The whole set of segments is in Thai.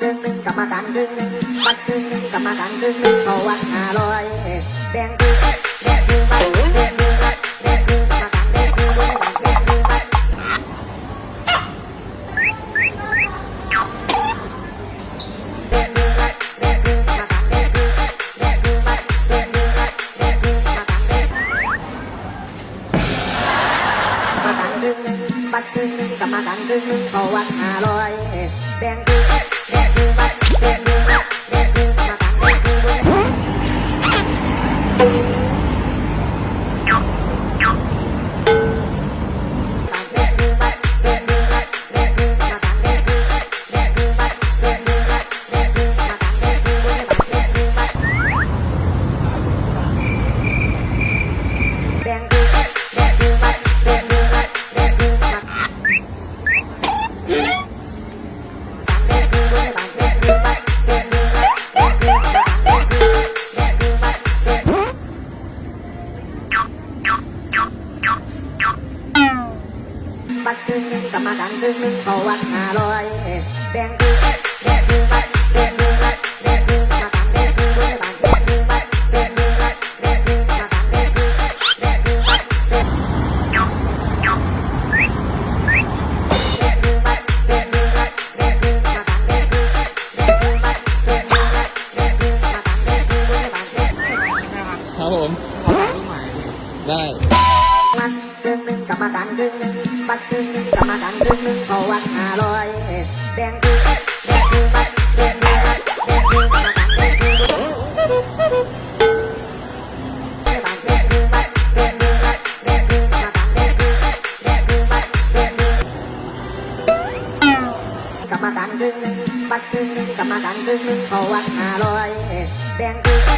ครึ่งหนึ่งกรรมการครึ่งหนึ่งบัตรครึ่งหนึ่งกรรมการครึ่งหนึ่งเขาวัดห้าร้อยแบ่งครึ่งแบ่งครึ่งบัตรแบ่งครึ่งบัตรแบ่งครึ่งกรรมการแบ่งครึ่งด้วยบัตรแบ่งครึ่งบัตรครึ่งหนึ่งกรรมการแบ่งครึ่งแบ่งครึ่งบัตรแบ่งครึ่งบัตรแบ่งครึ่งกรรมารแบ่งกรรมการครึ่งหนึ่งบัตรครึ่งหนึ่งกรรมการครึ่งหนึ่งเขาวัดห้าร้อยแบ่งครึ่ง รึ่ รึ่งหนึ่งกรรมการครึ่งหนึ่งเขาวัดห้าร้อยแบ่งครึ่งแบ่งครึ่งบัตรแบ่งครึ่งบัตรแบ่งครึ่งกรรมการแบ่งครึ่งด้วยบัตรแบ่งครึ่งบัตรแบ่งครึ่งบัตรแบ่งครึ่งกรรมการแบ่งครึ่งแบ่งครึ่งบัตรแบ่งครึ่งบัตรแบ่งครึ่งบัตรแบ่งครึ่งกรรมการแบ่งครึ่งแบ่งครึ่งบัตรแบ่งครึ่งบัตรแบ่งครึ่งกรรมการแบ่งครึ่งด้วยบัตรแบ่งครับผมได้บัตรค รึ่งหนึ่งกรรมการครึ่งหนึ่งบัตรครึ่งหนึ่งกรรมการครึ่งหนึ่งขวัดห้าร้อยแบ่งครึ่งแบ่งครึ่งบัตรแบ่งครึ่งบัตรแบ่งครึ่งกรรมการแบ่งครึ่งด้วยบัตรแบ่งครึ่งบัตรแบ่งครึ่งบัตรแบ่งครึ่งกรรมการแบ่งครึ่งแบ่งครึ่งบัตรแบ่งครึ่งกรรมการครึ่งหนึ่งบัตรครึ่งหนึ่งกรรมการครึ่งหนึ่งขวัดห้าร้อยแบ่งครึ่ง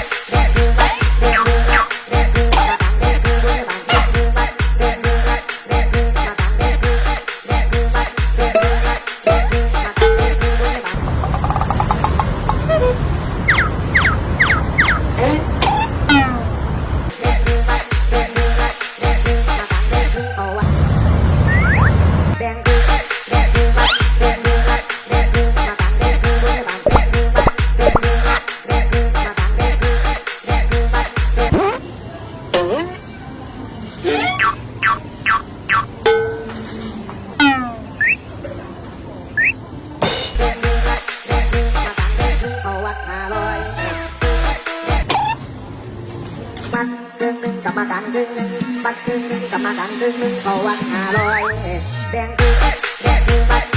วัดห้าร้อยบัตรครึ่งหนึ่งกรรมการครึ่งหนึ่งบัตรครึ่งหนึ่งกรรมการครึ่งหนึ่งเขาวัดห้าร้อยแดงครึ่งแดงครึ่งบัตร